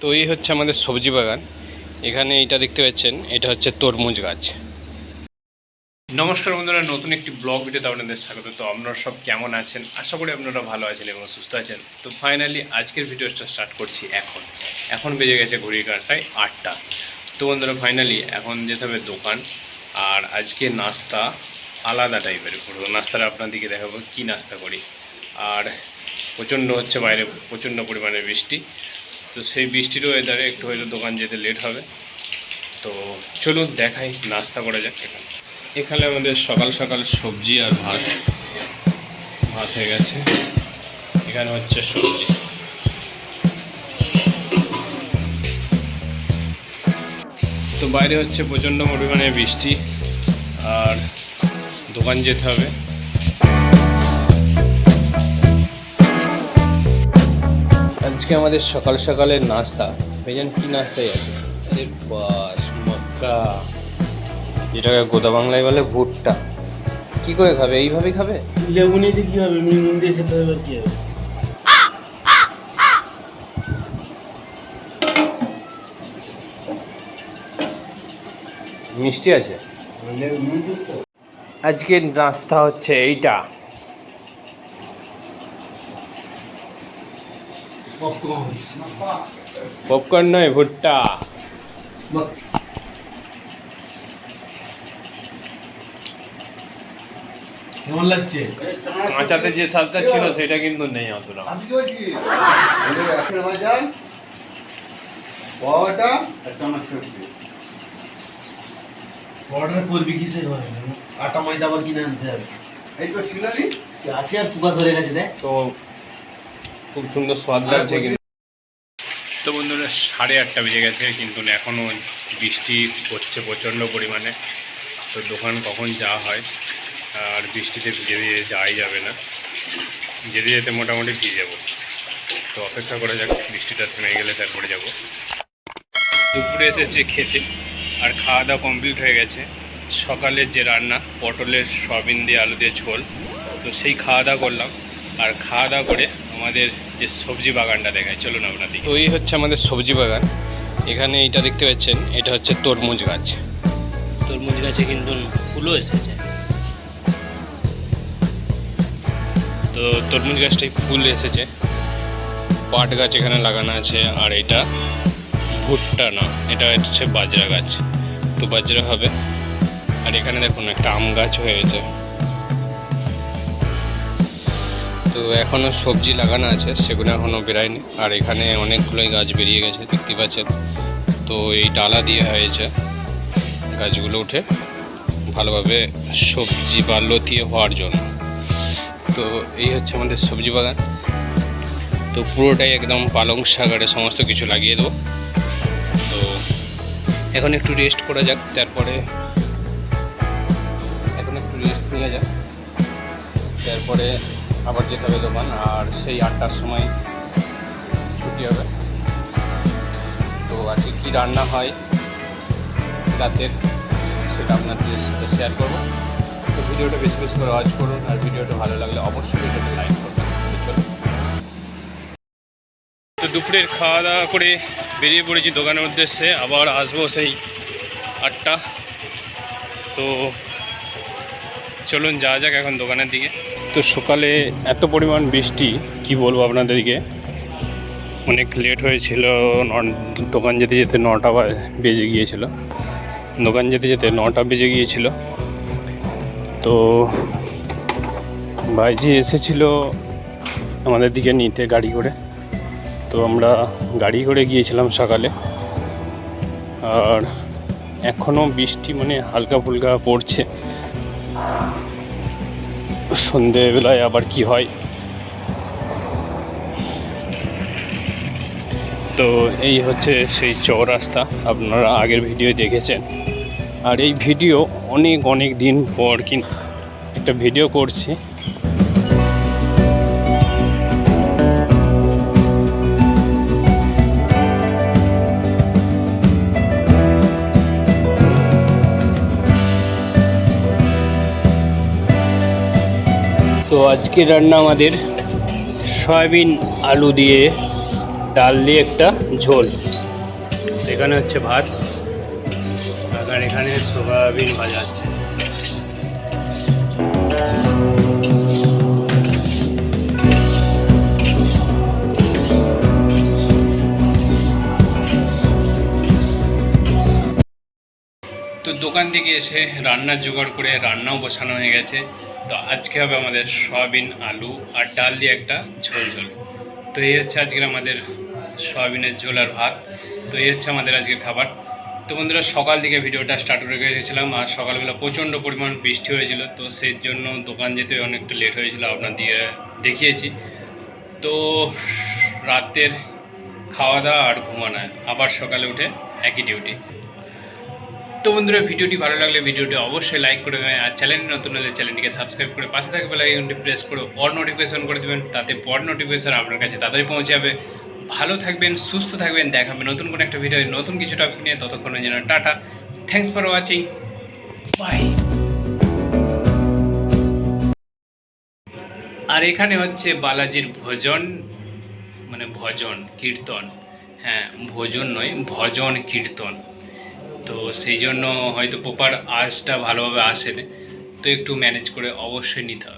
তো এই হচ্ছে আমাদের সবজি বাগান। এখানে এটা দেখতে পাচ্ছেন, এটা হচ্ছে তরমুজ গাছ। নমস্কার বন্ধুরা, নতুন একটি ব্লগ ভিডিওতে আপনাদের স্বাগত। তো আপনারা সব কেমন আছেন? আশা করি আপনারা ভালো আছেন এবং সুস্থ আছেন। তো ফাইনালি আজকের ভিডিওটা স্টার্ট করছি এখন। এখন বেজে গেছে ঘড়ির কাঁটায় আটটা। তো বন্ধুরা ফাইনালি এখন যেতে হবে দোকান। আর আজকে নাস্তা আলাদা টাইপের করব। নাস্তাটা আপনাদেরকে দেখাবো, কী নাস্তা করি। আর প্রচণ্ড হচ্ছে বাইরে, প্রচণ্ড পরিমাণে বৃষ্টি। তো সেই বৃষ্টির ওয়েদারে একটু হয়তো দোকান যেতে লেট হবে। তো চলুন দেখাই, নাস্তা করা যাক এখানে। এখানে আমাদের সকাল সকাল সবজি আর ভাত। ভাত হয়ে গেছে। এখানে হচ্ছে সবজি। তো বাইরে হচ্ছে প্রচণ্ড পরিমাণে বৃষ্টি আর দোকান যেতে হবে। আজকে আমাদের সকাল সকালের নাস্তা। ভেজান কি নাস্তাই আছে? আরে বাস মক্কা। যেটাকে গোদা বাংলায় বলে ভুট্টা। কি করে খাবে? এইভাবেই খাবে? লেবুনি দিয়ে কি হবে? মিনুন দিয়ে খেতে হবে আর কি হবে? মিষ্টি আছে? আজকের নাস্তা হচ্ছে এইটা। পপকর্ন নয় ভুট্টা। কেমন লাগছে? কাঁচাতে যে স্বাদটা ছিল সেটা কিন্তু নেই অতটা। অর্ডার করবি কিসে? আটা ময়দা আবার কিনে আনতে হবে। এই তো ছিল আছে আর কুকা ধরে গেছে দেখ। তো খুব সুন্দর স্বাদ লাগছে কিন্তু। তো বন্ধুরা সাড়ে আটটা বেজে গেছে কিন্তু এখনও বৃষ্টি হচ্ছে প্রচণ্ড পরিমাণে। তো দোকান কখন যাওয়া হয় আর বৃষ্টিতে ভিজে ভিজে যাওয়াই যাবে না। যেতে যেতে মোটামুটি ভিজে যাব। তো অপেক্ষা করা যাক বৃষ্টিটা থেমে গেলে তারপরে যাব। দুপুরে এসেছে খেতে আর খাওয়া দাওয়া কমপ্লিট হয়ে গেছে। সকালের যে রান্না পটলের সয়াবিন দিয়ে আলু দিয়ে ঝোল তো সেই খাওয়া দাওয়া করলাম। আর খাওয়া দাওয়া করে আমাদের যে সবজি বাগানটা দেখায় চলুন আপনাদের তো এই হচ্ছে আমাদের সবজি বাগান। এখানে এইটা দেখতে পাচ্ছেন এটা হচ্ছে তরমুজ গাছ। তরমুজ গাছে কিন্তু ফুলও এসেছে। তো তরমুজ গাছটাই ফুল এসেছে। পাট গাছ এখানে লাগানো আছে আর এটা ভুট্টা না এটা হচ্ছে বাজরা গাছ। তো বাজরা হবে। আর এখানে দেখুন একটা আম গাছ হয়েছে। তো এখনও সবজি লাগানো আছে, সেগুলো এখনও বেরায়নি। আর এখানে অনেকগুলোই গাছ বেরিয়ে গেছে, দেখতে পাচ্ছেন? তো এই ডালা দিয়ে হয়েছে গাছগুলো উঠে ভালোভাবে সবজি বা লতিয়ে হওয়ার জন্য। তো এই হচ্ছে আমাদের সবজি বাগান। তো পুরোটাই একদম পালং শাকারে সমস্ত কিছু লাগিয়ে দেবো। তো এখন একটু রেস্ট করা যাক, তারপরে এখন একটু রেস্ট নিয়ে যাক। তারপরে আবার যেতে হবে দোকান, আর সেই আটটার সময় ছুটি হবে। তো আজকে কী রান্না হয় রাতের সেটা আপনাদের সাথে শেয়ার করব। তো ভিডিওটা বেশি বেশি করে ওয়াচ করুন, আর ভিডিওটা ভালো লাগলে অবশ্যই ভিডিওটা লাইক তো দুপুরের খাওয়া দাওয়া করে বেরিয়ে পড়েছি দোকানের উদ্দেশ্যে, আবার আসব সেই আটটা। তো চলুন যাওয়া যাক এখন দোকানের দিকে। তো সকালে এত পরিমাণ বৃষ্টি, কি বলব আপনাদেরকে? অনেক লেট হয়েছিল দোকান যেতে যেতে নটা বেজে গিয়েছিল। দোকান যেতে যেতে নটা বেজে গিয়েছিল। তো ভাইজি এসেছিল আমাদের দিকে নিতে গাড়ি করে। তো আমরা গাড়ি করে গিয়েছিলাম সকালে। আর এখনও বৃষ্টি মানে হালকা ফুলকা পড়ছে। সন্ধেবেলায় আবার কি হয়? তো এই হচ্ছে সেই চৌরাস্তা, আপনারা আগের ভিডিও দেখেছেন। আর এই ভিডিও অনেক অনেক দিন পর কিন্তু একটা ভিডিও করছি। তো আজকে রান্না আমাদের সয়াবিন আলু দিয়ে ডাল দিয়ে একটা ঝোল। এখানে হচ্ছে ভাত, আর এখানে সোয়াবিন ভাজা আছে। তো দোকান থেকে এসে রান্নার জোগাড় করে রান্নাও বসানো হয়ে গেছে। তো আজকে হবে আমাদের সয়াবিন আলু আর ডাল দিয়ে একটা ঝোল ঝোল। তো এই হচ্ছে আজকের আমাদের সয়াবিনের ঝোল আর ভাত। তো এই হচ্ছে আমাদের আজকের খাবার। তো বন্ধুরা, সকাল দিকে ভিডিওটা স্টার্ট করে গেছিলাম আর সকালবেলা প্রচণ্ড পরিমাণ বৃষ্টি হয়েছিল, তো সেই জন্য দোকান যেতে অনেকটা লেট হয়েছিল, আপনার দিয়ে দেখিয়েছি। তো রাতের খাওয়া দাওয়া আর ঘুমানো, আবার সকালে উঠে একই ডিউটি তো বন্ধুরা, ভিডিওটি ভালো লাগলে ভিডিওটি অবশ্যই লাইক করে দেবেন আর চ্যানেল নতুন হলে চ্যানেলটিকে সাবস্ক্রাইব করে পাশে থাকবে লাইকনটি প্রেস করে অল নোটিফিকেশন করে দেবেন, তাতে পর নোটিফিকেশন আপনার কাছে তাড়াতাড়ি পৌঁছে যাবে। ভালো থাকবেন, সুস্থ থাকবেন দেখাবে নতুন কোনো একটা ভিডিও নতুন কিছু টপিক নিয়ে ততক্ষণের জন্য tata. Thanks for watching bye আর এখানে হচ্ছে বালাজির ভোজন মানে ভজন, কীর্তন। হ্যাঁ ভোজন নয়, ভজন, কীর্তন। তো সেই জন্য হয়তো প্রপার আজটা ভালোভাবে আসেনি। তো একটু ম্যানেজ করে অবশ্যই নিতে হবে।